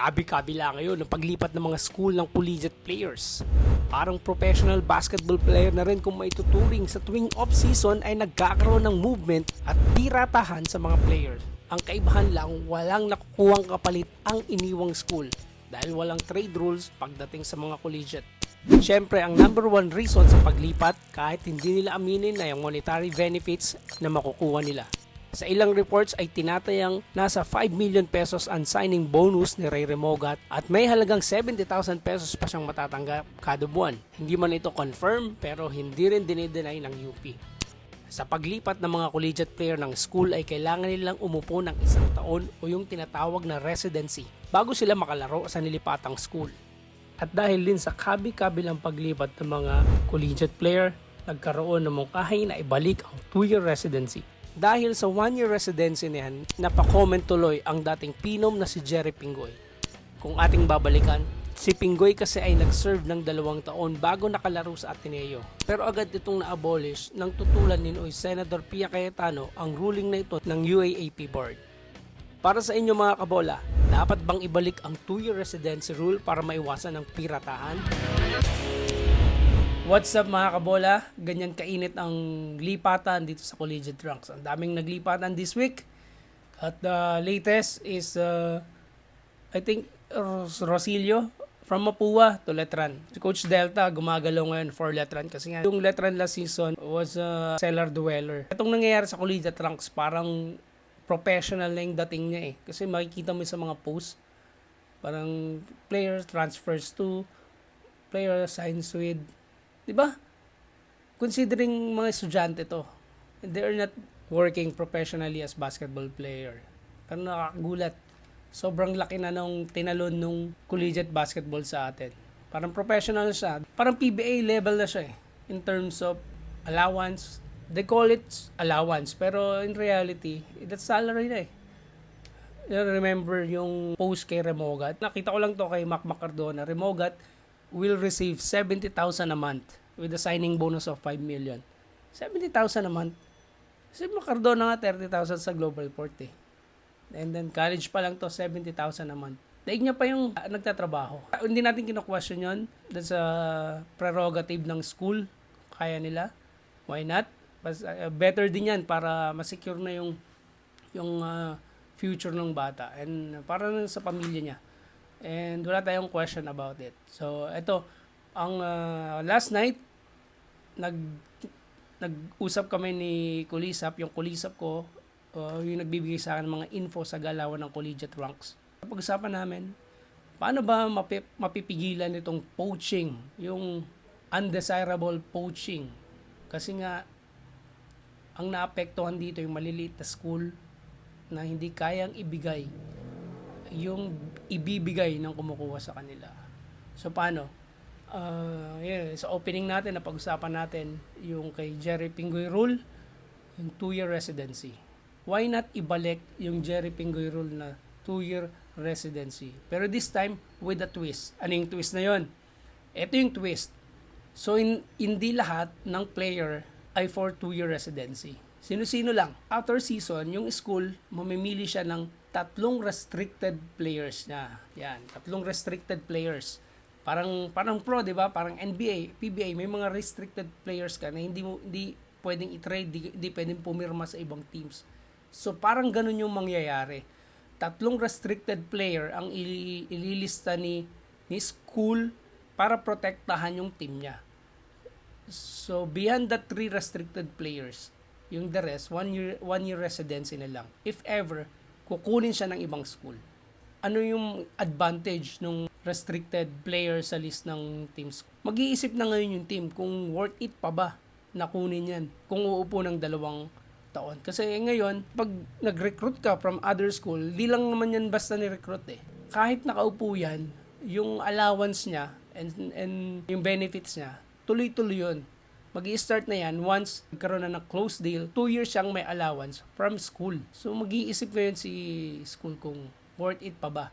Kabi-kabila ngayon ang paglipat ng mga school ng collegiate players. Parang professional basketball player na rin kung maituturing sa tuwing off-season ay nagkakaroon ng movement at tiratahan sa mga players. Ang kaibahan lang, walang nakukuhang kapalit ang iniwang school dahil walang trade rules pagdating sa mga collegiate. Siyempre, ang number one reason sa paglipat kahit hindi nila aminin na yung monetary benefits na makukuha nila. Sa ilang reports ay tinatayang nasa 5 million pesos ang signing bonus ni Ray Remogat at may halagang 70,000 pesos pa siyang matatanggap kada buwan. Hindi man ito confirm pero hindi rin dinideny ng UP. Sa paglipat ng mga collegiate player ng school ay kailangan nilang umupo ng isang taon o yung tinatawag na residency bago sila makalaro sa nilipatang school. At dahil din sa kabi-kabilang paglipat ng mga collegiate player, nagkaroon ng mungkahi na ibalik ang 2-year residency. Dahil sa 1-year residency niyan, napacomment tuloy ang dating pinom na si Jerry Pingoy. Kung ating babalikan, si Pingoy kasi ay nag-serve ng dalawang taon bago nakalaro sa Ateneo. Pero agad itong na-abolish nang tutulan ni Noy Senator Pia Cayetano ang ruling na ito ng UAAP board. Para sa inyo mga kabola, dapat bang ibalik ang 2-year residency rule para maiwasan ang piratahan? What's up mga kabola? Ganyan kainit ang lipatan dito sa Collegiate Ranks. Ang daming naglipatan this week. At the latest is, uh, I think, Ros- Rosilio from Mapua to Letran. Si Coach Delta gumagalaw ngayon for Letran kasi nga yung Letran last season was a cellar dweller. Itong nangyayari sa Collegiate Ranks parang professional na yung dating niya eh. Kasi makikita mo sa mga posts, parang player transfers to, player signs with, di ba? Considering mga estudyante to, they are not working professionally as basketball player. Pero nakakagulat. Sobrang laki na nung tinalon nung collegiate basketball sa atin. Parang professional siya. Parang PBA level na siya eh. In terms of allowance. They call it allowance. Pero in reality, that's salary na eh. I remember yung post kay Remogat. Nakita ko lang to kay Mac Macardona. Remogat will receive 70,000 a month with a signing bonus of 5 million. 70,000 a month. Si Macardona nga 30,000 sa Global Port eh. And then college pa lang to 70,000 a month. Daig niya pa yung ah, nagtatrabaho. Ah, Hindi natin kino-question yun. That's a prerogative ng school. Kaya nila. Why not? Mas, ah, better din yan para masecure na yung yung ah, future ng bata and para na sa pamilya niya. And wala tayong question about it. So, ito, ang ah, last night, nag nag-usap kami ni Kulisap, yung Kulisap ko, uh, yung nagbibigay sa akin ng mga info sa galawan ng collegiate ranks. Pag-usapan namin, paano ba mapi- mapipigilan itong poaching, yung undesirable poaching? Kasi nga, ang naapektuhan dito yung maliliit na school na hindi kayang ibigay yung ibibigay ng kumukuha sa kanila. So paano? Uh, yeah, sa opening natin, na pag-usapan natin yung kay Jerry Pingoy Rule, yung two-year residency. Why not ibalik yung Jerry Pingoy Rule na two-year residency? Pero this time, with a twist. Ano yung twist na yon? Ito yung twist. So, in, hindi lahat ng player ay for two-year residency. Sino-sino lang. After season, yung school, mamimili siya ng tatlong restricted players niya. Yan, tatlong restricted players. Parang parang pro, 'di ba? Parang NBA, PBA, may mga restricted players ka na hindi mo hindi pwedeng i-trade, hindi, hindi pwedeng pumirma sa ibang teams. So parang ganun yung mangyayari. Tatlong restricted player ang ili- ililista ni ni school para protektahan yung team niya. So beyond the three restricted players, yung the rest, one year, one year residency na lang. If ever, kukunin siya ng ibang school. Ano yung advantage ng restricted player sa list ng teams? Mag-iisip na ngayon yung team kung worth it pa ba na kunin yan kung uupo ng dalawang taon. Kasi ngayon, pag nag-recruit ka from other school, di lang naman yan basta ni-recruit eh. Kahit nakaupo yan, yung allowance niya and, and yung benefits niya, tuloy-tuloy yun mag start na yan once nagkaroon na ng close deal, 2 years siyang may allowance from school. So mag-iisip ngayon si school kung worth it pa ba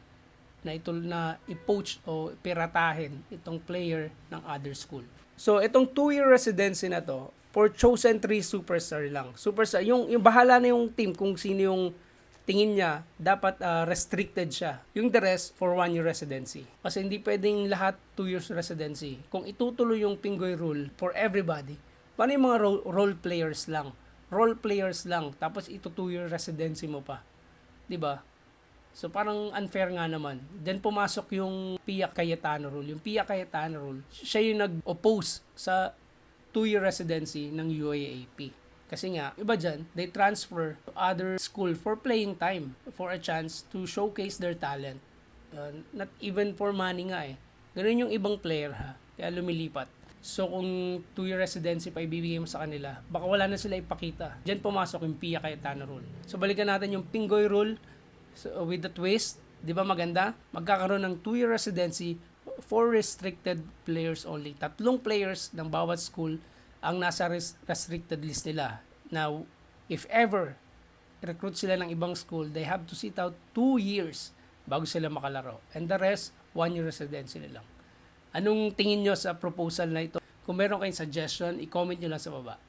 na ito na i-poach o piratahin itong player ng other school. So itong 2-year residency na to, for chosen 3 superstar lang. Superstar, yung, yung bahala na yung team kung sino yung tingin niya, dapat ah, restricted siya. Yung the rest, for one year residency. Kasi hindi pwedeng lahat two years residency. Kung itutuloy yung Pingoy rule for everybody, paano yung mga ro- role players lang? Role players lang, tapos ito two year residency mo pa. 'Di ba? So parang unfair nga naman. Then pumasok yung Pia Cayetano rule. Yung Pia Cayetano rule, siya yung nag-oppose sa two-year residency ng UAAP. Kasi nga, iba dyan, they transfer to other school for playing time, for a chance to showcase their talent. Uh, not even for money nga eh. Ganun yung ibang player ha. Kaya lumilipat. So kung two-year residency pa ibibigay mo sa kanila, baka wala na sila ipakita. Diyan pumasok yung Pia Cayetano rule. So balikan natin yung Pingoy rule so, with the twist. Di ba maganda? Magkakaroon ng two-year residency for restricted players only. Tatlong players ng bawat school ang nasa res- restricted list nila. Now, if ever recruit sila ng ibang school, they have to sit out two years bago sila makalaro. And the rest, one year residency na. Anong tingin nyo sa proposal na ito? Kung meron kayong suggestion, i-comment nyo lang sa baba.